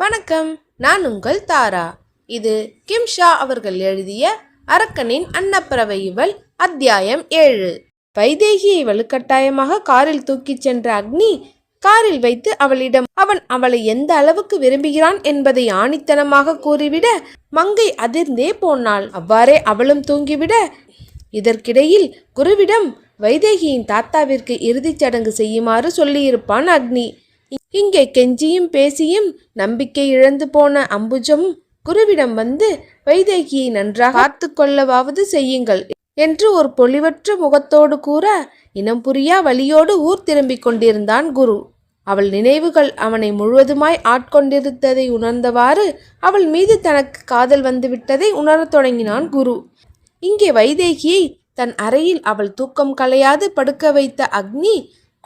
வணக்கம் நான் உங்கள் தாரா. இது கிம் ஷா அவர்கள் எழுதிய அரக்கனின் அன்னப்பறவை இவள் அத்தியாயம் ஏழு. வைதேகியை வலுக்கட்டாயமாக காரில் தூக்கிச் சென்ற அக்னி காரில் வைத்து அவளிடம் அவன் அவளை எந்த அளவுக்கு விரும்புகிறான் என்பதை ஆணித்தனமாக கூறிவிட மங்கை அதிர்ந்தே போனாள். அவ்வாறே அவளும் தூங்கிவிட இதற்கிடையில் குருவிடம் வைதேகியின் தாத்தாவிற்கு இறுதிச் சடங்கு செய்யுமாறு சொல்லியிருப்பான் அக்னி. இங்கே கெஞ்சியும் பேசியும் நம்பிக்கை இழந்து போன அம்புஜம் குருவிடம் வந்து வைதேகியை நன்றாக பார்த்து கொள்ளவாவது செய்யுங்கள் என்று ஒரு பொலிவற்ற முகத்தோடு கூற இனம் புரியா வழியோடு ஊர் திரும்பிக் கொண்டிருந்தான் குரு. அவள் நினைவுகள் அவனை முழுவதுமாய் ஆட்கொண்டிருந்ததை உணர்ந்தவாறு அவள் மீது தனக்கு காதல் வந்துவிட்டதை உணரத் தொடங்கினான் குரு. இங்கே வைதேகியை தன் அறையில் அவள் தூக்கம் கலையாது படுக்க வைத்த அக்னி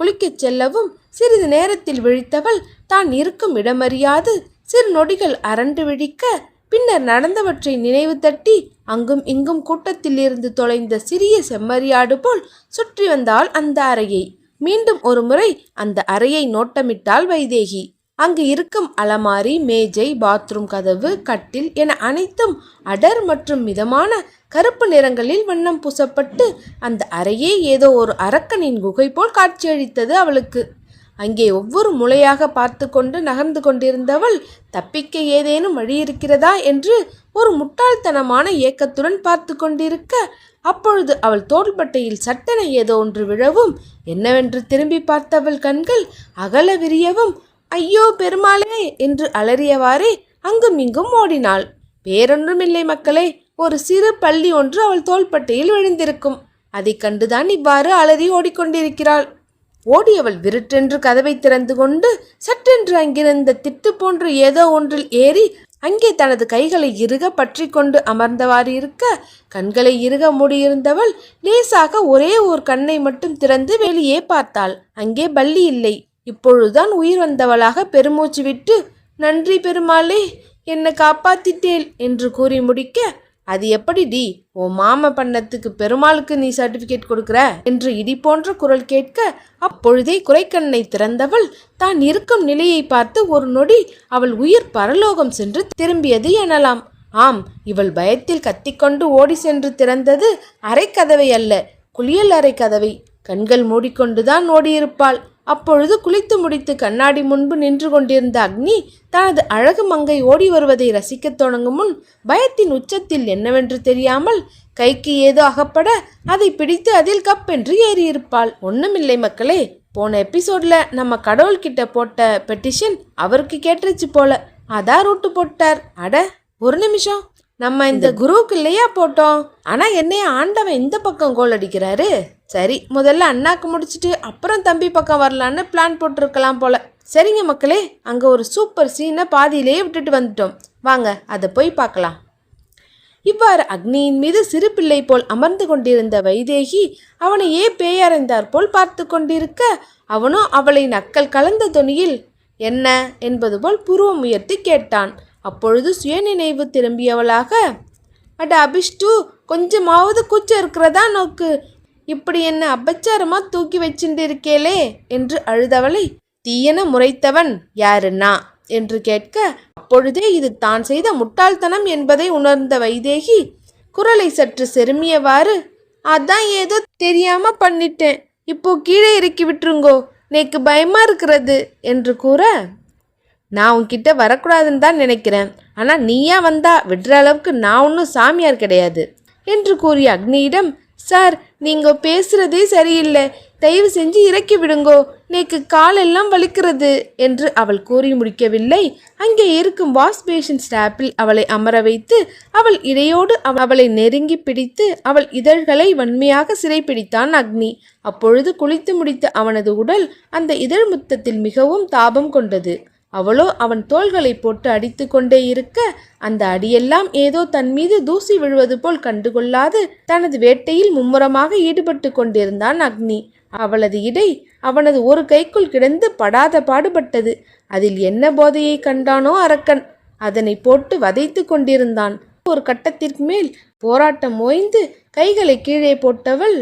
குளிக்கச் செல்லவும் சிறிது நேரத்தில் விழித்தவள் தான் இருக்கும் இடமறியாது. சிறு நொடிகள் அரண்டு விழிக்க பின்னர் நடந்தவற்றை நினைவு தட்டி அங்கும் இங்கும் கூட்டத்தில் இருந்து தொலைந்த சிறிய செம்மறியாடு போல் சுற்றி வந்தாள் அந்த அறையை. மீண்டும் ஒரு முறை அந்த அறையை நோட்டமிட்டாள் வைதேகி. அங்கு இருக்கும் அலமாரி மேஜை பாத்ரூம் கதவு கட்டில் என அனைத்தும் அடர் மற்றும் மிதமான கருப்பு நிறங்களில் வண்ணம் பூசப்பட்டு அந்த அறையே ஏதோ ஒரு அரக்கனின் குகை போல் காட்சியளித்தது அவளுக்கு. அங்கே ஒவ்வொரு முளையாக பார்த்து கொண்டு நகர்ந்து கொண்டிருந்தவள் தப்பிக்க ஏதேனும் வழி இருக்கிறதா? என்று ஒரு முட்டாள்தனமான ஏக்கத்துடன் பார்த்து கொண்டிருக்க அப்பொழுது அவள் தோள்பட்டையில் சட்டென ஏதோ ஒன்று விழவும் என்னவென்று திரும்பி பார்த்தவள் கண்கள் அகல விரியவும் ஐயோ பெருமாளே என்று அலறியவாறே அங்கும் இங்கும் ஓடினாள். வேறொன்றுமில்லை மக்களே ஒரு சிறு பள்ளி ஒன்று அவள் தோள்பட்டையில் விழுந்திருக்கும். அதைக் கண்டுதான் இவ்வாறு அலறி ஓடிக்கொண்டிருக்கிறாள். ஓடியவள் விருட்டென்று கதவை திறந்து கொண்டு சட்டென்று அங்கிருந்த திட்டு போன்று ஏதோ ஒன்றில் ஏறி அங்கே தனது கைகளை இறுக பற்றி கொண்டு அமர்ந்தவாறு இருக்க கண்களை இறுக மூடியிருந்தவள் லேசாக ஒரே ஒரு கண்ணை மட்டும் திறந்து வெளியே பார்த்தாள். அங்கே பள்ளி இல்லை. இப்பொழுதுதான் உயிர் வந்தவளாக பெருமூச்சு விட்டு நன்றி பெருமாளே என்னை காப்பாத்திட்டேல் என்று கூறி முடிக்க அது எப்படி டி ஓ மாம பண்ணத்துக்கு பெருமாளுக்கு நீ சர்டிபிகேட் கொடுக்கிற? என்று இடி போன்ற குரல் கேட்க அப்பொழுதே குறைக்கண்ணை திறந்தவள் தான் இருக்கும் நிலையை பார்த்து ஒரு நொடி அவள் உயிர் பரலோகம் சென்று திரும்பியது எனலாம். ஆம் இவள் பயத்தில் கத்திக்கொண்டு ஓடி சென்று திறந்தது அரைக்கதவை அல்ல குளியல் அறை கதவை கண்கள் மூடிக்கொண்டுதான் ஓடியிருப்பாள். அப்பொழுது குளித்து முடித்து கண்ணாடி முன்பு நின்று கொண்டிருந்த அக்னி தனது அழகு மங்கை ஓடி வருவதை ரசிக்கத் தொடங்கும் முன் பயத்தின் உச்சத்தில் என்னவென்று தெரியாமல் கைக்கு ஏதோ அகப்பட அதை பிடித்து அதில் கப்பென்று ஏறியிருப்பாள். ஒன்றுமில்லை மக்களே போன எபிசோட்ல நம்ம கடவுள்கிட்ட போட்ட பெட்டிஷன் அவருக்கு கேட்டுருச்சு போல. அதான் ரூட்டு போட்டார். அட ஒரு நிமிஷம். நம்ம இந்த குருவுக்கு இல்லையா போட்டோம். ஆனா என்னைய ஆண்டவன் இந்த பக்கம் கோல் அடிக்கிறாரு. சரி முதல்ல அண்ணாக்கு முடிச்சிட்டு அப்புறம் தம்பி பக்கம் வரலான்னு பிளான் போட்டிருக்கலாம் போல. சரிங்க மக்களே அங்க ஒரு சூப்பர் சீனை பாதியிலேயே விட்டுட்டு வந்துட்டோம். வாங்க அதை போய் பார்க்கலாம். இவ்வாறு அக்னியின் மீது சிறு பிள்ளை போல் அமர்ந்து கொண்டிருந்த வைதேகி அவனையே பேயறைந்தார் போல் பார்த்து கொண்டிருக்க அவனோ அவளை நக்கல் கலந்த தொனியில் என்ன? என்பது போல் புருவம் உயர்த்தி கேட்டான். அப்பொழுது சுயநினைவு திரும்பியவளாக அட அபிஷ்டு கொஞ்சமாவது கூச்சம் இருக்கிறதா நோக்கு? இப்படி என்ன அபச்சாரமாக தூக்கி வச்சுட்டு இருக்கேளே என்று அழுதவளை தீயன முறைத்தவன் யாருன்னா என்று கேட்க அப்பொழுதே இது தான் செய்த முட்டாள்தனம் என்பதை உணர்ந்த வைதேகி குரலை சற்று செருமியவாறு அதான் ஏதோ தெரியாம பண்ணிட்டேன். இப்போ கீழே இறக்கி விட்டுருங்கோ. நேக்கு பயமா இருக்கிறது என்று கூற நான் உன்கிட்ட வரக்கூடாதுன்னு தான் நினைக்கிறேன். ஆனால் நீயா வந்தா விடுற அளவுக்கு நான் ஒன்றும் சாமியார் கிடையாது. என்று கூறிய அக்னியிடம் சார் நீங்கள் பேசுகிறதே சரியில்லை. தயவு செஞ்சு இறக்கி விடுங்கோ. நேக்கு காலெல்லாம் வலிக்கிறது. என்று அவள் கூறி முடிக்கவில்லை. அங்கே இருக்கும் வாஷ் பேஷன் ஸ்டாப்பில் அவளை அமர வைத்து அவள் இடையோடு அவளை நெருங்கி பிடித்து அவள் இதழ்களை வன்மையாக சிறைப்பிடித்தான் அக்னி. அப்பொழுது குளித்து முடித்த அவனது உடல் அந்த இதழ் முத்தத்தில் மிகவும் தாபம் கொண்டது. அவளோ அவன் தோள்களை போட்டு அடித்து கொண்டே இருக்க அந்த அடியெல்லாம் ஏதோ தன் மீது தூசி விழுவது போல் கண்டுகொள்ளாது தனது வேட்டையில் மும்முரமாக ஈடுபட்டு கொண்டிருந்தான் அக்னி. அவளது இடை அவனது ஒரு கைக்குள் கிடந்து படாத பாடுபட்டது. அதில் என்ன போதையை கண்டானோ அரக்கன். அதனை போட்டு வதைத்து கொண்டிருந்தான். ஒரு கட்டத்திற்கு மேல் போராட்டம் ஓய்ந்து கைகளை கீழே போட்டவள்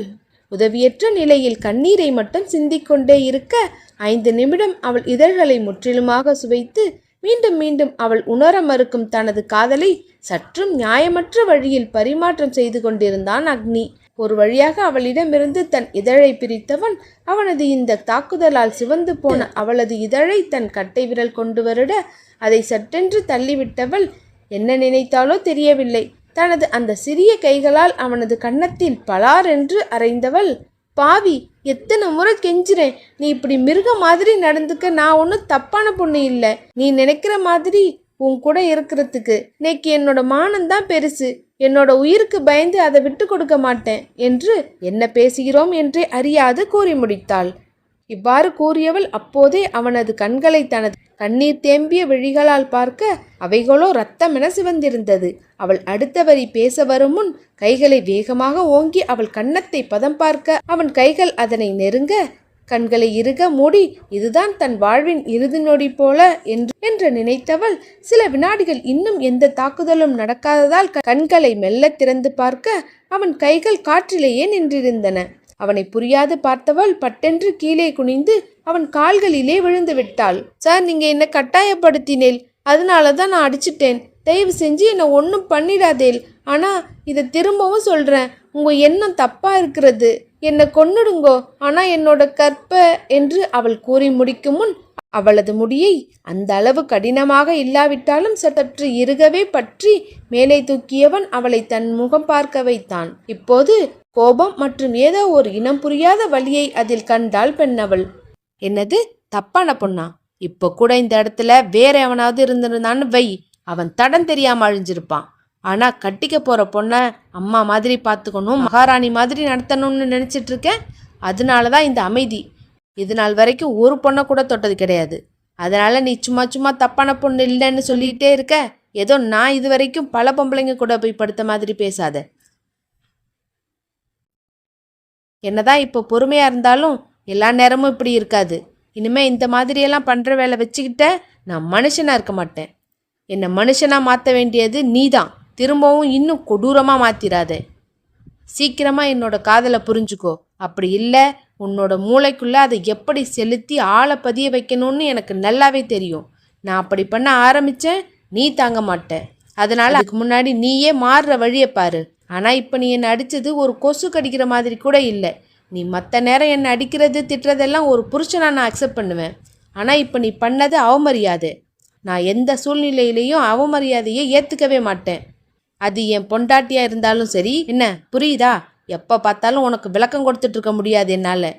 உதவியற்ற நிலையில் கண்ணீரை மட்டும் சிந்திக்கொண்டே இருக்க ஐந்து நிமிடம் அவள் இதழ்களை முற்றிலுமாக சுவைத்து மீண்டும் மீண்டும் அவள் உணர மறுக்கும் தனது காதலை சற்றும் நியாயமற்ற வழியில் பரிமாற்றம் செய்து கொண்டிருந்தான் அக்னி. ஒரு வழியாக அவளிடமிருந்து தன் இதழை பிரித்தவன் அவனது இந்த தாக்குதலால் சிவந்து போன அவளது இதழை தன் கட்டை விரல் கொண்டு வருட அதை சட்டென்று தள்ளிவிட்டவள் என்ன நினைத்தாலோ தெரியவில்லை. தனது அந்த சிறிய கைகளால் அவனது கன்னத்தில் பலார் என்று அறைந்தவள் பாவி எத்தனை முறை கெஞ்சுறேன். நீ இப்படி மிருக மாதிரி நடந்துக்க. நான் ஒன்றும் தப்பான பொண்ணு இல்லை. நீ நினைக்கிற மாதிரி உன் கூட இருக்கிறதுக்கு. இன்னைக்கு என்னோட மானந்தான் பெருசு. என்னோட உயிருக்கு பயந்து அதை விட்டு கொடுக்க மாட்டேன் என்று என்ன பேசுகிறோம் என்றே அறியாது கூறி முடித்தாள். இவ்வாறு கூறியவள் அப்போதே அவனது கண்களை தனது கண்ணீர் தேம்பிய விழிகளால் பார்க்க அவைகளோ ரத்தமென சிவந்திருந்தது. அவள் அடுத்த வரி பேச வரும் முன் கைகளை வேகமாக ஓங்கி அவள் கன்னத்தை பதம் பார்க்க அவன் கைகள் அதனை நெருங்க கண்களை இறுக மூடி இதுதான் தன் வாழ்வின் இறுதி நொடி போல என்று என்று நினைத்தவள் சில வினாடிகள் இன்னும் எந்த தாக்குதலும் நடக்காததால் கண்களை மெல்ல திறந்து பார்க்க அவன் கைகள் காற்றிலேயே நின்றிருந்தன. அவனை புரியாது பார்த்தவள் பட்டென்று கீழே குனிந்து அவன் கால்களிலே விழுந்து விட்டாள். சார் நீங்க என்ன கட்டாயப்படுத்தினேல் அதனால தான் நான் அடிச்சிட்டேன். தயவு செஞ்சு என்னை ஒன்றும் பண்ணிடாதேல். ஆனா இதை திரும்பவும் சொல்றேன். உங்க எண்ணம் தப்பா இருக்கிறது. என்னை கொன்னுடுங்கோ. ஆனா என்னோட கற்ப என்று அவள் கூறி முடிக்கும் முன் அவளது முடியை அந்த அளவு கடினமாக இல்லாவிட்டாலும் சற்று இறுகவே பற்றி மேலே தூக்கியவன் அவளை தன் முகம் பார்க்க வைத்தான். இப்போது கோபம் மற்றும் ஏதோ ஒரு இனம் புரியாத வழியை அதில் கண்டாள் பெண்ணவள். என்னது? தப்பான பொண்ணா? இப்போ கூட இந்த இடத்துல வேற எவனாவது இருந்திருந்தான்னு வை. அவன் தடம் தெரியாம அழிஞ்சிருப்பான். ஆனா கட்டிக்க போற பொண்ணை அம்மா மாதிரி பார்த்துக்கணும் மகாராணி மாதிரி நடத்தணும்னு நினைச்சிட்டு இருக்கேன் அதனால தான் இந்த அமைதி. இது நாள் வரைக்கும் ஒரு பொண்ணை கூட தொட்டது கிடையாது. அதனால நீ சும்மா சும்மா தப்பான பொண்ணு இல்லைன்னு சொல்லிக்கிட்டே இருக்க. ஏதோ நான் இது வரைக்கும் பல பொம்பளைங்க கூட போய் படுத்த மாதிரி பேசாத. என்னதான் இப்போ பொறுமையாக இருந்தாலும் எல்லா நேரமும் இப்படி இருக்காது. இனிமே இந்த மாதிரியெல்லாம் பண்ணுற வேலை வச்சுக்கிட்ட நான் மனுஷனாக இருக்க மாட்டேன். என்னை மனுஷனாக மாற்ற வேண்டியது நீதான். திரும்பவும் இன்னும் கொடூரமாக மாற்றிடாத சீக்கிரமாக என்னோட காதலை புரிஞ்சுக்கோ. அப்படி இல்லை உன்னோட மூளைக்குள்ளே அதை எப்படி செலுத்தி ஆளை பதிய வைக்கணும்னு எனக்கு நல்லாவே தெரியும். நான் அப்படி பண்ண ஆரம்பித்தேன் நீ தாங்க மாட்டேன் அதனால் அதுக்கு முன்னாடி நீயே மாறுற வழியை பாரு. ஆனால் இப்போ நீ என்னை அடித்தது ஒரு கொசு கடிக்கிற மாதிரி கூட இல்லை. நீ மற்ற நேரம் என்னை அடிக்கிறது திட்டுறதெல்லாம் ஒரு புருஷனாக நான் அக்செப்ட் பண்ணுவேன். ஆனால் இப்போ நீ பண்ணது அவமரியாதை. நான் எந்த சூழ்நிலையிலையும் அவமரியாதையை ஏற்றுக்கவே மாட்டேன். அது என் பொண்டாட்டியாக இருந்தாலும் சரி. என்ன? புரியுதா? எப்போ பார்த்தாலும் உனக்கு விளக்கம் கொடுத்துட்டு இருக்க முடியாது என்னால்.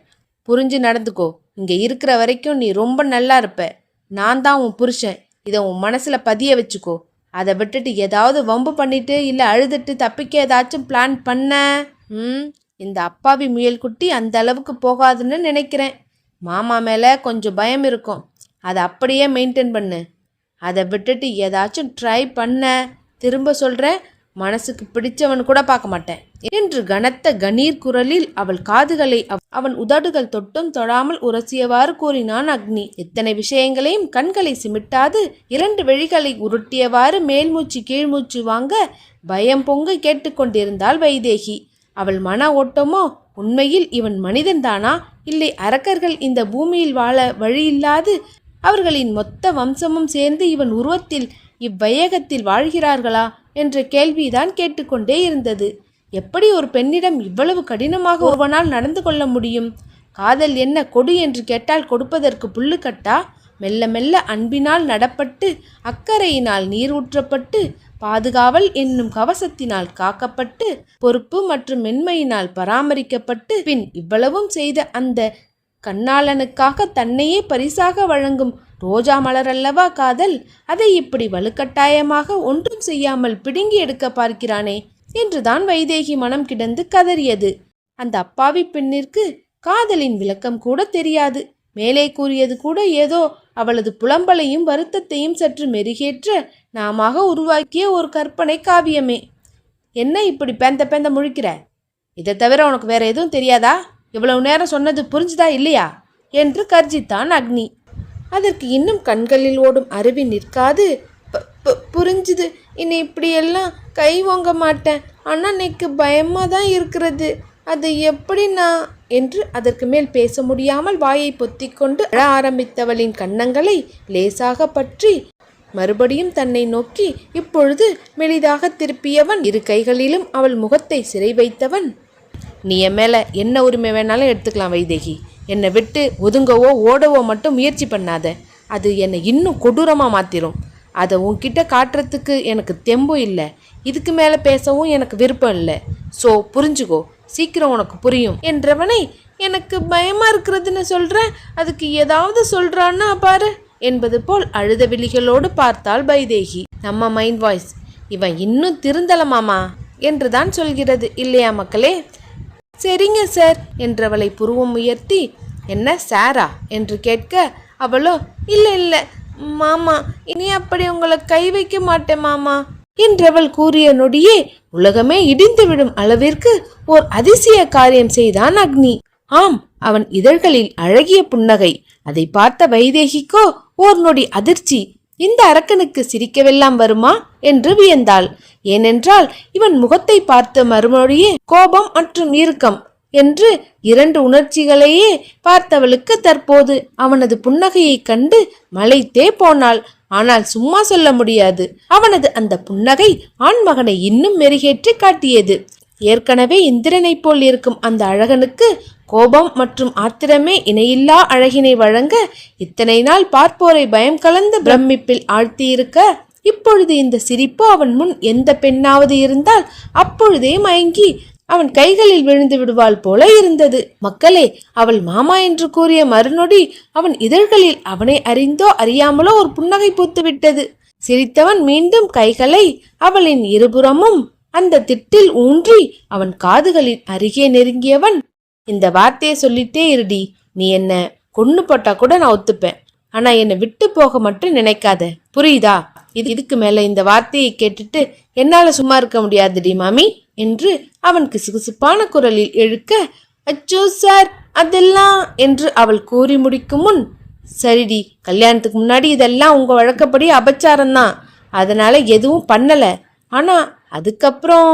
புரிஞ்சு நடந்துக்கோ. இங்கே இருக்கிற வரைக்கும் நீ ரொம்ப நல்லா இருப்ப. நான் தான் உன் புருஷன். இதை உன் மனசில் பதிய வச்சுக்கோ. அதை விட்டுட்டு ஏதாவது வம்பு பண்ணிட்டு இல்லை அழுதுட்டு தப்பிக்க ஏதாச்சும் பிளான் பண்ண ம் இந்த அப்பாவி முயல் குட்டி அந்த அளவுக்கு போகாதுன்னு நினைக்கிறேன். மாமா மேலே கொஞ்சம் பயம் இருக்கும். அதை அப்படியே மெயின்டைன் பண்ணு. அதை விட்டுட்டு ஏதாச்சும் ட்ரை பண்ண. திரும்ப சொல்கிறேன் மனசுக்கு பிடிச்சவன் கூட பார்க்க மாட்டேன். என்று கனத்த கணீர் குரலில் அவள் காதுகளை அவள் அவன் உதடுகள் தொட்டும் தொடாமல் உரசியவாறு கூறினான் அக்னி. எத்தனை விஷயங்களையும் கண்களை சிமிட்டாது இரண்டு வழிகளை உருட்டியவாறு மேல்மூச்சு கீழ்மூச்சு வாங்க பயம் பொங்க கேட்டுக்கொண்டிருந்தாள் வைதேகி. அவள் மன ஓட்டமோ? உண்மையில் இவன் மனிதன்தானா இல்லை அரக்கர்கள் இந்த பூமியில் வாழ வழியில்லாது அவர்களின் மொத்த வம்சமும் சேர்ந்து இவன் உருவத்தில் இவ்வையகத்தில் வாழ்கிறார்களா? என்ற கேள்விதான் கேட்டுக்கொண்டே இருந்தது. எப்படி ஒரு பெண்ணிடம் இவ்வளவு கடினமாக ஒருவனால் நடந்து கொள்ள முடியும்? காதல் என்ன கொடு என்று கேட்டால் கொடுப்பதற்கு புல்லுக்கட்டா மெல்ல மெல்ல அன்பினால் நடப்பட்டு அக்கறையினால் நீர் ஊற்றப்பட்டு பாதுகாவல் என்னும் கவசத்தினால் காக்கப்பட்டு பொறுப்பு மற்றும் மென்மையினால் பராமரிக்கப்பட்டு பின் இவ்வளவும் செய்த அந்த கண்ணாளனுக்காக தன்னையே பரிசாக வழங்கும் ரோஜா மலர் அல்லவா காதல்? அதை இப்படி வலுக்கட்டாயமாக ஒன்றும் செய்யாமல் பிடுங்கி எடுக்க பார்க்கிறானே. என்றுதான் வைதேகி மனம் கிடந்து கதறியது. அந்த அப்பாவி பெண்ணிற்கு காதலின் விளக்கம் கூட தெரியாது. மேலே கூறியது கூட ஏதோ அவளது புலம்பலையும் வருத்தத்தையும் சற்று மெருகேற்ற நாமாக உருவாக்கிய ஒரு கற்பனை காவியமே. என்ன இப்படி பேந்த பேந்த முழிக்கிற? இதை தவிர உனக்கு வேற எதுவும் தெரியாதா? இவ்வளவு நேரம் சொன்னது புரிஞ்சுதா இல்லையா? என்று கர்ஜித்தான் அக்னி. அதற்கு இன்னும் கண்களில் ஓடும் அருவி நிற்காது. புரிஞ்சுது. இனி இப்படியெல்லாம் கை ஓங்க மாட்டேன். ஆனால் எனக்கு பயமாக தான் இருக்கிறது. அது எப்படி நான் என்று அதற்கு மேல் பேச முடியாமல் வாயை பொத்திக்கொண்டு அழ ஆரம்பித்தவளின் கன்னங்களை லேசாக பற்றி மறுபடியும் தன்னை நோக்கி இப்பொழுது மெலிதாக திருப்பியவன் இரு கைகளிலும் அவள் முகத்தை சிறை வைத்தவன். நீ என் மேலே என்ன உரிமை வேணாலும் எடுத்துக்கலாம் வைதேகி. என்னை விட்டு ஒதுங்கவோ ஓடவோ மட்டும் முயற்சி பண்ணாத. அது என்னை இன்னும் கொடூரமாக மாற்றிடும் அதை உன்கிட்ட காட்டுறதுக்கு எனக்கு தெம்பும் இல்லை. இதுக்கு மேலே பேசவும் எனக்கு விருப்பம் இல்லை. ஸோ புரிஞ்சுக்கோ. சீக்கிரம் உனக்கு புரியும். என்றவனை எனக்கு பயமாக இருக்கிறதுன்னு சொல்கிறேன் அதுக்கு ஏதாவது சொல்கிறான்னா பாரு. என்பது போல் அழுத விழிகளோடு பார்த்தாள் பைதேகி. நம்ம மைண்ட் வாய்ஸ் இவன் இன்னும் திருந்தலமாமா என்று தான் சொல்கிறது. இல்லையா மக்களே? சரிங்க சார். என்றவளை புருவம் உயர்த்தி என்ன சாரா? என்று கேட்க அவளோ? இல்லை இல்லை மாமா இனி அப்படி உங்களை கை வைக்க மாட்டேன் மாமா. என்றவள் கூறிய நொடியே உலகமே இடிந்துவிடும் அளவிற்கு ஓர் அதிசய காரியம் செய்தான் அக்னி. ஆம் அவன் இதழ்களில் அழகிய புன்னகை. அதை பார்த்த வைதேகிக்கோ ஓர் நொடி அதிர்ச்சி. இந்த அரக்கனுக்கு சிரிக்கவெல்லாம் வருமா? என்று வியந்தாள். ஏனென்றால் இவன் முகத்தை பார்த்த மறுமொழியே கோபம் மற்றும் இறுக்கம் என்று இரண்டு உணர்ச்சிகளையே பார்த்தவளுக்கு தற்போது அவனது புன்னகையைக் கண்டு மலைத்தே போனாள். ஆனால் சும்மா சொல்ல முடியாது. அவனது அந்த புன்னகை ஆண்மகனை இன்னும் மெருகேற்றி காட்டியது. ஏற்கனவே இந்திரனைப் போல் இருக்கும் அந்த அழகனுக்கு கோபம் மற்றும் ஆத்திரமே இணையில்லா அழகினை வழங்க இத்தனை நாள் பார்ப்போரை பயம் கலந்த பிரமிப்பில் ஆழ்த்தியிருக்க இப்பொழுது இந்த சிரிப்பு அவன் முன் எந்த பெண்ணாவது இருந்தால் அப்பொழுதே மயங்கி அவன் கைகளில் விழுந்து விடுவாள் போல இருந்தது. மக்களே அவள் மாமா என்று கூறிய மறுநொடி அவன் இதழ்களில் அவனை அறிந்தோ அறியாமலோ ஒரு புன்னகை பூத்துவிட்டது. சிரித்தவன் மீண்டும் கைகளை அவளின் இருபுறமும் அந்த திட்டில் ஊன்றி அவன் காதுகளின் அருகே நெருங்கியவன் இந்த வார்த்தையை சொல்லிட்டே இருடி. நீ என்ன கொன்னு போட்டா கூட நான் ஒத்துப்பேன். ஆனா என்னை விட்டு போக மட்டும் நினைக்காத. புரியுதா? இது இதுக்கு மேல இந்த வார்த்தையை கேட்டுட்டு என்னால சும்மா இருக்க முடியாதுடி மாமி. என்று அவன் கிசுகிசுப்பான குரலில் எழுக்க அச்சோ சார் அதெல்லாம் என்று அவள் கூறி முடிக்கும் முன் சரிடி கல்யாணத்துக்கு முன்னாடி இதெல்லாம் உங்கள் வழக்கப்படி அபச்சாரம்தான். அதனால் எதுவும் பண்ணலை. ஆனால் அதுக்கப்புறம்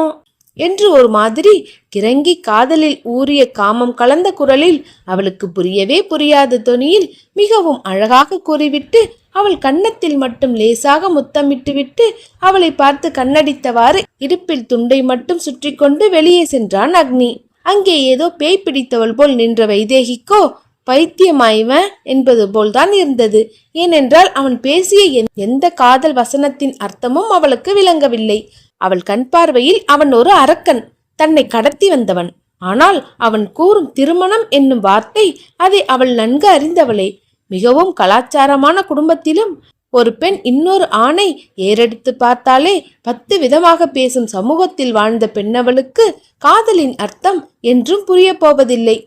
என்று ஒரு மாதிரி கிறங்கி காதலில் ஊறிய காமம் கலந்த குரலில் அவளுக்கு புரியவே புரியாத தொனியில் மிகவும் அழகாக கூறிவிட்டு அவள் கன்னத்தில் மட்டும் லேசாக முத்தமிட்டுவிட்டு அவளை பார்த்து கண்ணடித்தவாறு இடுப்பில் துண்டை மட்டும் சுற்றி கொண்டு வெளியே சென்றான் அக்னி. அங்கே ஏதோ பேய் பிடித்தவள் போல் நின்ற வைதேகிக்கோ பைத்தியமாய்வன் என்பது போல்தான் இருந்தது. ஏனென்றால் அவன் பேசிய எந்த காதல் வசனத்தின் அர்த்தமும் அவளுக்கு விளங்கவில்லை. அவள் கண் பார்வையில் அவன் ஒரு அரக்கன் தன்னை கடத்தி வந்தவன். ஆனால் அவன் கூறும் திருமணம் என்னும் வார்த்தை அதை அவள் நன்கு அறிந்தவளே. மிகவும் கலாச்சாரமான குடும்பத்திலும் ஒரு பெண் இன்னொரு ஆணை ஏறெடுத்து பார்த்தாலே பத்து விதமாக பேசும் சமூகத்தில் வாழ்ந்த பெண்ணவளுக்கு காதலின் அர்த்தம் என்றும் புரிய போவதில்லை.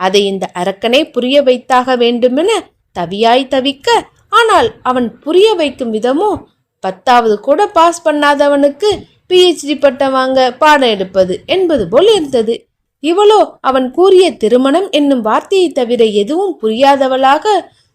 அதை இந்த அரக்கனை புரிய வைத்தாக வேண்டுமென தவியாய் தவிக்க ஆனால் அவன் புரிய வைக்கும் விதமோ பத்தாவது கூட பாஸ் பண்ணாதவனுக்கு பிஹெச்டி பட்டம் வாங்க பாடம் எடுப்பது என்பது போல் இருந்தது. இவளோ அவன் கூறிய திருமணம் என்னும் வார்த்தையை தவிர எதுவும் புரியாதவளாக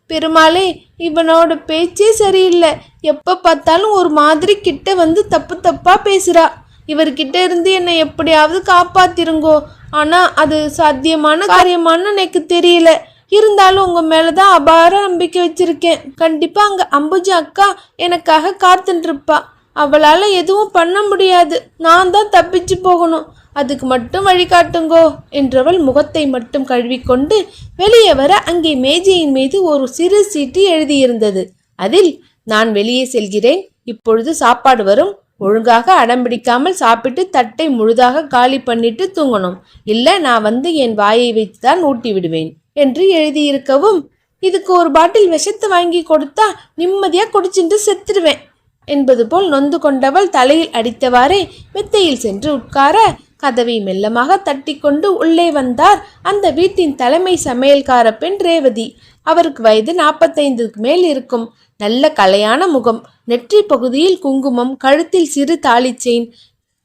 பெருமாளே இவனோட பேச்சே சரியில்லை. எப்போ பார்த்தாலும் ஒரு மாதிரி கிட்ட வந்து தப்பு தப்பாக பேசுகிறா இவர்கிட்ட இருந்து என்னை எப்படியாவது காப்பாத்திருங்கோ. ஆனால் அது சாத்தியமான காரியமான்னு எனக்கு தெரியல. இருந்தாலும் உங்கள் மேலே தான் அபார நம்பிக்கை வச்சிருக்கேன். கண்டிப்பாக அங்கே அம்புஜா அக்கா எனக்காக காத்துட்டுருப்பா அவளால் எதுவும் பண்ண முடியாது. நான் தான் தப்பிச்சு போகணும். அதுக்கு மட்டும் வழிகாட்டுங்கோ என்றவள் முகத்தை மட்டும் கழுவிக்கொண்டு வெளியே வர அங்கே மேஜையின் மீது ஒரு சிறு சீட்டு எழுதியிருந்தது. அதில் நான் வெளியே செல்கிறேன். இப்பொழுது சாப்பாடு வரும். ஒழுங்காக அடம்பிடிக்காமல் சாப்பிட்டு தட்டை முழுதாக காலி பண்ணிட்டு தூங்கணும். இல்லை நான் வந்து என் வாயை வைத்து தான் ஊட்டி விடுவேன் என்று எழுதியிருக்கவும் இதுக்கு ஒரு பாட்டில் விஷத்தை வாங்கி கொடுத்தா நிம்மதியாக குடிச்சிட்டு செத்துடுவேன் என்பது போல் நொந்து கொண்டவள் தலையில் அடித்தவாறே மெத்தையில் சென்று உட்கார கதவை மெல்லமாக தட்டிக்கொண்டு உள்ளே வந்தார் அந்த வீட்டின் தலைமை சமையல்கார பெண் ரேவதி. அவருக்கு வயது நாற்பத்தைந்துக்கு மேல் இருக்கும். நல்ல கலையான முகம். நெற்றி பகுதியில் குங்குமம் கழுத்தில் சிறு தாலிச் செயின்.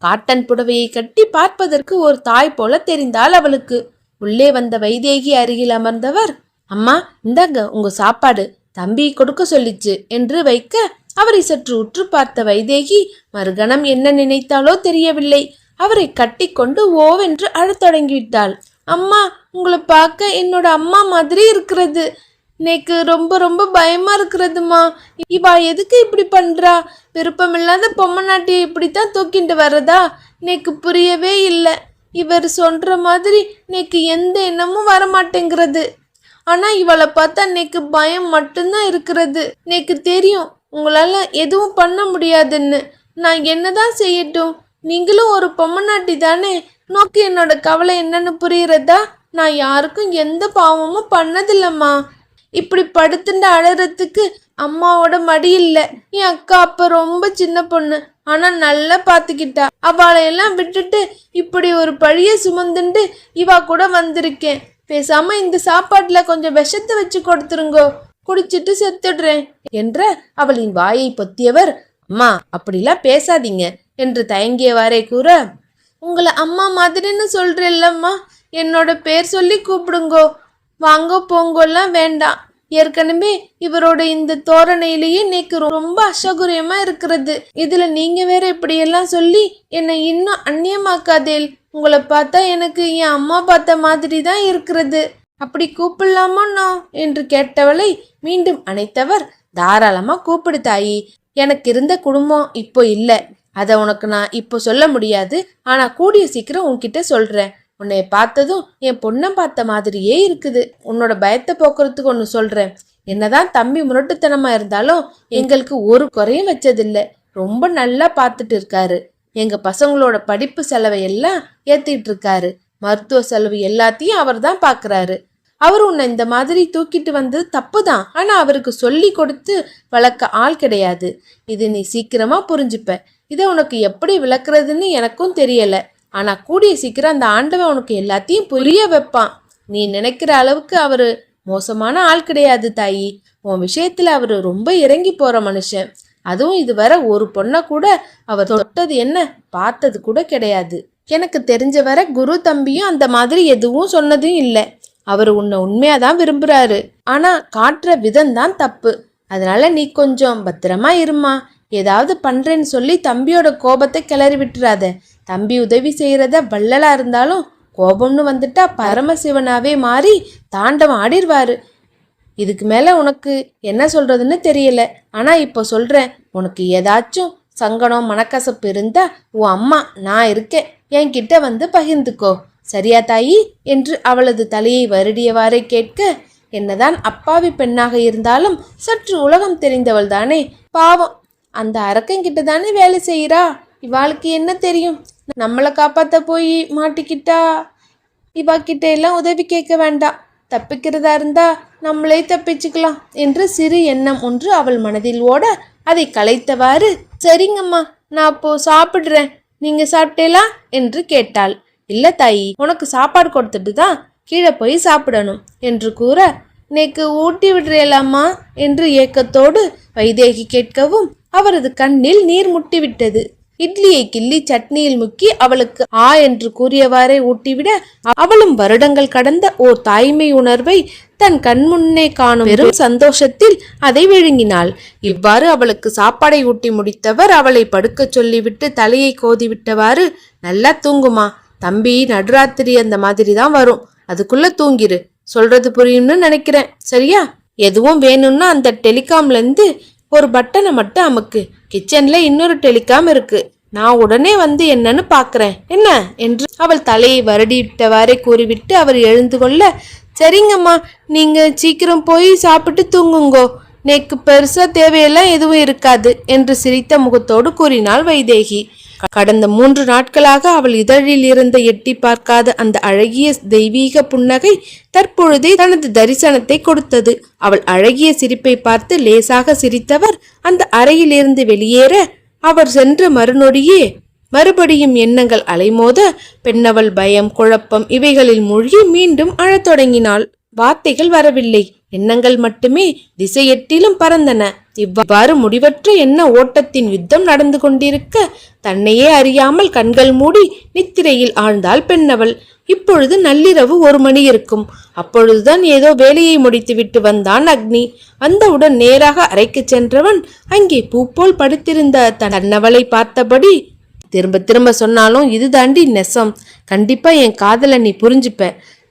காட்டன் புடவையை கட்டி பார்ப்பதற்கு ஒரு தாய் போல தெரிந்தால் அவளுக்கு. உள்ளே வந்த வைதேகி அருகில் அமர்ந்தவர் அம்மா இந்தாங்க உங்க சாப்பாடு. தம்பி கொடுக்க சொல்லிச்சு என்று வைக்க அவரை சற்று உற்று பார்த்த வைதேகி மறுகணம் என்ன நினைத்தாலோ தெரியவில்லை. அவரை கட்டிக்கொண்டு ஓவென்று அழத் தொடங்கிவிட்டாள். அம்மா உங்களை பார்க்க என்னோட அம்மா மாதிரி இருக்கிறது. இன்னைக்கு ரொம்ப ரொம்ப பயமா இருக்கிறதுமா. இவா எதுக்கு இப்படி பண்றா? விருப்பமில்லாத பொம்மநாட்டியை இப்படித்தான் தூக்கிட்டு வர்றதா இன்னைக்கு புரியவே இல்லை. இவர் சொல்ற மாதிரி இன்னைக்கு எந்த எண்ணமும் வர மாட்டேங்கிறது ஆனா இவளை பார்த்தா இன்னைக்கு பயம் மட்டும்தான் இருக்கிறது. இன்னைக்கு தெரியும் உங்களால எதுவும் பண்ண முடியாதுன்னு. நான் என்னதான் செய்யட்டும்? நீங்களும் ஒரு பொம்மநாட்டி தானே? நோக்கி என்னோட கவலை என்னன்னு புரியுறதா நான் யாருக்கும் எந்த பாவமும் பண்ணதில்லம்மா. இப்படி படுத்துட்டு அழறதுக்கு அம்மாவோட மடி இல்லை. என் அக்கா அப்ப ரொம்ப சின்ன பொண்ணு. ஆனா நல்லா பாத்துக்கிட்டா. அவளையெல்லாம் விட்டுட்டு இப்படி ஒரு பழிய சுமந்துண்டு இவா கூட வந்திருக்கேன். பேசாம இந்த சாப்பாட்டுல கொஞ்சம் விஷத்தை வச்சு கொடுத்துருங்கோ. குடிச்சிட்டு செத்துடுறேன். என்ற அவளின் வாயை பொத்தியவர் அம்மா அப்படிலாம் பேசாதீங்க. என்று தயங்கியவாறே கூற உங்களை அம்மா மாதிரின்னு சொல்றேல்லம்மா. என்னோட பேர் சொல்லி கூப்பிடுங்கோ. வாங்க போங்கோல்லாம் வேண்டாம். ஏற்கனவே இவரோட இந்த தோரணையிலேயே இன்னைக்கு ரொம்ப அசகுரியமா இருக்கிறது. இதுல நீங்க வேற இப்படியெல்லாம் சொல்லி என்னை இன்னும் அந்நியமாக்காதேல். உங்களை பார்த்தா எனக்கு என் அம்மா பார்த்த மாதிரி தான் இருக்கிறது. அப்படி கூப்பிடலாமோண்ணா? என்று கேட்டவளை மீண்டும் அணைத்தவர் தாராளமா கூப்பிடு தாயி. எனக்கு இருந்த குடும்பம் இப்போ இல்லை. அதை உனக்கு நான் இப்போ சொல்ல முடியாது. ஆனால் கூடிய சீக்கிரம் உன்கிட்ட சொல்கிறேன் உன்னை பார்த்ததும் என் பொண்ணை பார்த்த மாதிரியே இருக்குது. உன்னோட பயத்தை போக்குறதுக்கு ஒன்று சொல்கிறேன் என்னதான் தம்பி முரட்டுத்தனமாக இருந்தாலும் எங்களுக்கு ஒரு குறையும் வச்சதில்லை. ரொம்ப நல்லா பார்த்துட்டு இருக்காரு. எங்கள் பசங்களோட படிப்பு செலவை எல்லாம் ஏற்றிட்டு இருக்காரு. மருத்துவ செலவு எல்லாத்தையும் அவர் தான் பார்க்குறாரு அவர் உன்னை இந்த மாதிரி தூக்கிட்டு வந்தது தப்பு தான் ஆனால் அவருக்கு சொல்லி கொடுத்து வளர்க்க ஆள் கிடையாது. இது நீ சீக்கிரமாக புரிஞ்சுப்ப. இதை உனக்கு எப்படி விளக்குறதுன்னு எனக்கும் தெரியல. ஆனா கூடிய சீக்கிரம் அந்த ஆண்டவன் உனக்கு எல்லாத்தையும் புரிய வைப்பான். நீ நினைக்கிற அளவுக்கு அவரு மோசமான ஆள் கிடையாது தாயி. உன் விஷயத்துல அவரு ரொம்ப இறங்கி போற மனுஷன். அதுவும் இதுவரை ஒரு பொண்ணை கூட அவர் தொட்டது என்ன? பார்த்தது கூட கிடையாது. எனக்கு தெரிஞ்ச வரை குரு தம்பியும் அந்த மாதிரி எதுவும் சொன்னதும் இல்லை. அவர் உன்னை உண்மையாதான் விரும்புறாரு. ஆனா காட்டுற விதம் தான் தப்பு. அதனால நீ கொஞ்சம் பத்திரமா இருமா. ஏதாவது பண்ணுறேன்னு சொல்லி தம்பியோட கோபத்தை கிளறி விட்டுறாத. தம்பி உதவி செய்கிறத வள்ளலாக இருந்தாலும் கோபம்னு வந்துட்டா பரமசிவனாவே மாறி தாண்டவம் ஆடிடுவாரு இதுக்கு மேலே உனக்கு என்ன சொல்கிறதுன்னு தெரியல. ஆனால் இப்போ சொல்கிறேன் உனக்கு ஏதாச்சும் சங்கடம் மனக்கசப்பு இருந்தா உன் அம்மா நான் இருக்கேன். என்கிட்ட வந்து பகிர்ந்துக்கோ. சரியா தாயி? என்று அவளது தலையை வருடியவாறே கேட்க என்னதான் அப்பாவி பெண்ணாக இருந்தாலும் சற்று உலகம் தெரிந்தவள் தானே பாவம் அந்த அரக்கங்கிட்ட தானே வேலை செய்கிறா இவாளுக்கு என்ன தெரியும்? நம்மளை காப்பாற்ற போய் மாட்டிக்கிட்டா? இவா கிட்ட எல்லாம் உதவி கேட்க வேண்டாம். தப்பிக்கிறதா இருந்தா நம்மளே தப்பிச்சுக்கலாம் என்று சிறு எண்ணம் ஒன்று அவள் மனதில் ஓட அதை கலைத்தவாறு சரிங்கம்மா நான் அப்போ சாப்பிடுறேன். நீங்க சாப்பிட்டேலா? என்று கேட்டாள். இல்ல தாயி உனக்கு சாப்பாடு கொடுத்துட்டு தான் கீழே போய் சாப்பிடணும் என்று கூற நேக்கு ஊட்டி விடுறேலாமா என்று ஏக்கத்தோடு வைதேகி கேட்கவும் அவரது கண்ணில் நீர் முட்டிவிட்டது. இட்லியை கிள்ளி சட்னியில் முக்கி அவளுக்கு ஆ என்று கூறியவாறே ஊட்டிவிட அவளும் வருடங்கள் கடந்த ஓர் தாய்மை உணர்வை தன் கண்முன்னே காணும் பெரும் சந்தோஷத்தில் அதை விழுங்கினாள். இவ்வாறு அவளுக்கு சாப்பாடை ஊட்டி முடித்தவர் அவளை படுக்கச் சொல்லிவிட்டு தலையை கோதிவிட்டவாறு நல்லா தூங்குமா? தம்பி நடுராத்திரி அந்த மாதிரி தான் வரும். அதுக்குள்ள தூங்கிரு. சொல்றது புரியும்னு நினைக்கிறேன். சரியா? எதுவும் வேணும்னா அந்த டெலிகாம்லேருந்து ஒரு பட்டனை மட்டும் அமுக்கு. கிச்சன்ல இன்னொரு டெலிகாம் இருக்கு. நான் உடனே வந்து என்னன்னு பாக்குறேன். என்ன? என்று அவள் தலையை வருடிவிட்டவாறே கூறிவிட்டு அவர் எழுந்து கொள்ள சரிங்கம்மா நீங்க சீக்கிரம் போய் சாப்பிட்டு தூங்குங்கோ. நேக்கு பெருசா தேவையெல்லாம் எதுவும் இருக்காது என்று சிரித்த முகத்தோடு கூறினாள் வைதேகி. கடந்த மூன்று நாட்களாக அவள் இதழில் இருந்த எட்டி பார்க்காத அந்த அழகிய தெய்வீக புன்னகை தற்பொழுதே தனது தரிசனத்தை கொடுத்தது. அவள் அழகிய சிரிப்பை பார்த்து லேசாக சிரித்தவர் அந்த அறையிலிருந்து வெளியேற அவர் சென்ற மறுநொடியே மறுபடியும் எண்ணங்கள் அலைமோத பெண்ணவள் பயம் குழப்பம் இவைகளில் மூழ்கி மீண்டும் அழத் தொடங்கினாள். வார்த்தைகள் வரவில்லை. எண்ணங்கள் மட்டுமே திசையெட்டிலும் பறந்தன. இவ்வாறு முடிவற்ற என்ன ஓட்டத்தின் யுத்தம் நடந்து கொண்டிருக்க? தன்னையே அறியாமல் கண்கள் மூடி நித்திரையில் ஆழ்ந்தாள் பெண்ணவள். இப்பொழுது நள்ளிரவு ஒரு மணி இருக்கும். அப்பொழுதுதான் ஏதோ வேலையை முடித்துவிட்டு வந்தான் அக்னி. வந்தவுடன் நேராக அறைக்கு சென்றவன் அங்கே பூப்போல் படுத்திருந்த தன்னவளை பார்த்தபடி திரும்ப திரும்ப சொன்னாலும் இது தாண்டி நெசம். கண்டிப்பா என் காதலை நீ புரிஞ்சுப்ப.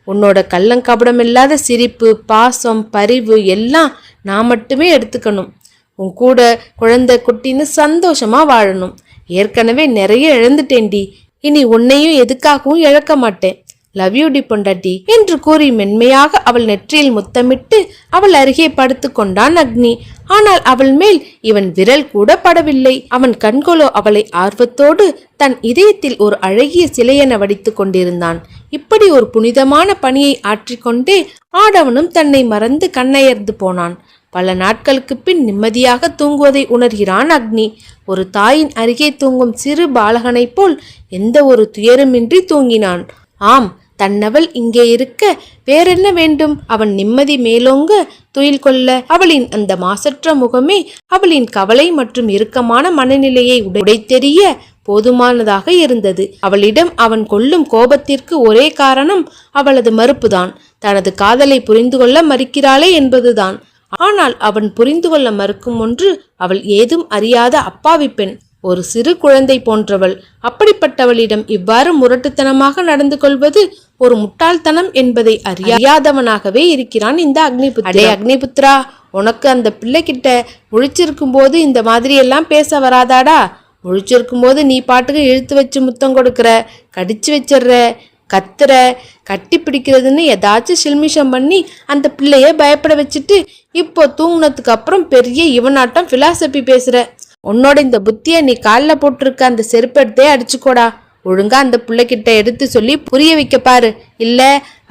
உன்னோட கள்ளங்கபடம் இல்லாத சிரிப்பு பாசம் பரிவு எல்லாம் நான் மட்டுமே எடுத்துக்கணும். உன் கூட குழந்தை குட்டின்னு சந்தோஷமா வாழணும். ஏற்கனவே நிறைய இழந்துட்டேன்டி. இனி உன்னையும் எதுக்காகவும் இழக்க மாட்டேன். லவ் யூ டி பொண்டாட்டி என்று கூறி மென்மையாக அவள் நெற்றியில் முத்தமிட்டு அவள் அருகே படுத்து கொண்டான் அக்னி. ஆனால் அவள் மேல் இவன் விரல் கூட படவில்லை. அவன் கண்களோ அவளை ஆர்வத்தோடு தன் இதயத்தில் ஒரு அழகிய சிலையென வடித்து கொண்டிருந்தான். இப்படி ஒரு புனிதமான பணியை ஆற்றிக்கொண்டே ஆடவனும் தன்னை மறந்து கண்ணயர்ந்து போனான். பல நாட்களுக்கு பின் நிம்மதியாக தூங்குவதை உணர்கிறான் அக்னி. ஒரு தாயின் அருகே தூங்கும் சிறு பாலகனைப் போல் எந்த ஒரு துயரமின்றி தூங்கினான். ஆம் தன்னவள் இங்கே இருக்க வேறென்ன வேண்டும்? அவன் நிம்மதி மேலோங்க துயில் கொள்ள அவளின் அந்த மாசற்ற முகமே அவளின் கவலை மற்றும் இறுக்கமான மனநிலையை உடைத்தெறிய போதுமானதாக இருந்தது. அவளிடம் அவன் கொள்ளும் கோபத்திற்கு ஒரே காரணம் அவளது மறுப்புதான். தனது காதலை புரிந்து கொள்ள மறுக்கிறாளே என்பதுதான். ஆனால் அவன் புரிந்து கொள்ள மறுக்கும் ஒன்று அவள் ஏதும் அறியாத அப்பாவி பெண் ஒரு சிறு குழந்தை போன்றவள். அப்படிப்பட்டவளிடம் இவ்வாறு முரட்டுத்தனமாக நடந்து கொள்வது ஒரு முட்டாள்தனம் என்பதை அறியாதவனாகவே இருக்கிறான் இந்த அக்னிபுத்திரா. அடே அக்னிபுத்ரா உனக்கு அந்த பிள்ளைகிட்ட முழிச்சிருக்கும் போது இந்த மாதிரி எல்லாம் பேச வராதாடா? முழிச்சிருக்கும் போது நீ பாட்டுக்கு இழுத்து வச்சு முத்தம் கொடுக்கற கடிச்சு வச்சிடுற கத்துற கட்டி பிடிக்கிறதுன்னு ஏதாச்சும் சில்மிஷம் பண்ணி அந்த பிள்ளைய பயப்பட வச்சுட்டு இப்போ தூங்கினதுக்கு அப்புறம் பெரிய இவனாட்டம் பிலாசபி பேசுற. உன்னோட இந்த புத்திய நீ காலில் போட்டிருக்க அந்த செருப்பெடுத்தே அடிச்சுக்கோடா. ஒழுங்கா அந்த பிள்ளைகிட்ட எடுத்து சொல்லி புரிய வைக்க பாரு. இல்ல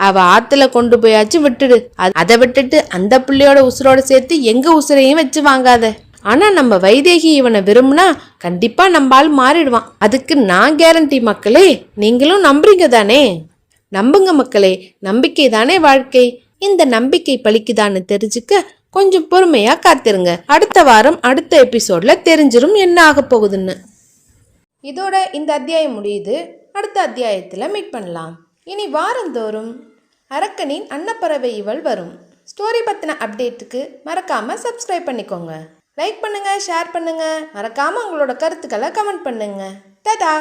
அவ ஆத்துல கொண்டு போயாச்சும் விட்டுடு. அதை விட்டுட்டு அந்த பிள்ளையோட உசுரோட சேர்த்து எங்க உசுரையும் வச்சு வாங்காத. ஆனால் நம்ம வைதேகி இவனை விரும்புனா கண்டிப்பாக நம்பால் மாறிடுவான். அதுக்கு நான் கேரண்டி மக்களே நீங்களும் நம்புறீங்க தானே? நம்புங்க மக்களே நம்பிக்கை தானே வாழ்க்கை. இந்த நம்பிக்கை பழிக்குதான்னு தெரிஞ்சுக்க கொஞ்சம் பொறுமையா காத்திருங்க. அடுத்த வாரம் அடுத்த எபிசோட்ல தெரிஞ்சிடும் என்ன ஆக போகுதுன்னு. இதோட இந்த அத்தியாயம் முடியுது. அடுத்த அத்தியாயத்தில் மீட் பண்ணலாம். இனி வாரந்தோறும் அரக்கனின் அன்னப்பறவை இவள் வரும். ஸ்டோரி பற்றின அப்டேட்டுக்கு மறக்காமல் சப்ஸ்கிரைப் பண்ணிக்கோங்க. லைக் பண்ணுங்கள் ஷேர் பண்ணுங்கள் மறக்காமல் உங்களோட கருத்துக்களை கமெண்ட் பண்ணுங்கள் ததா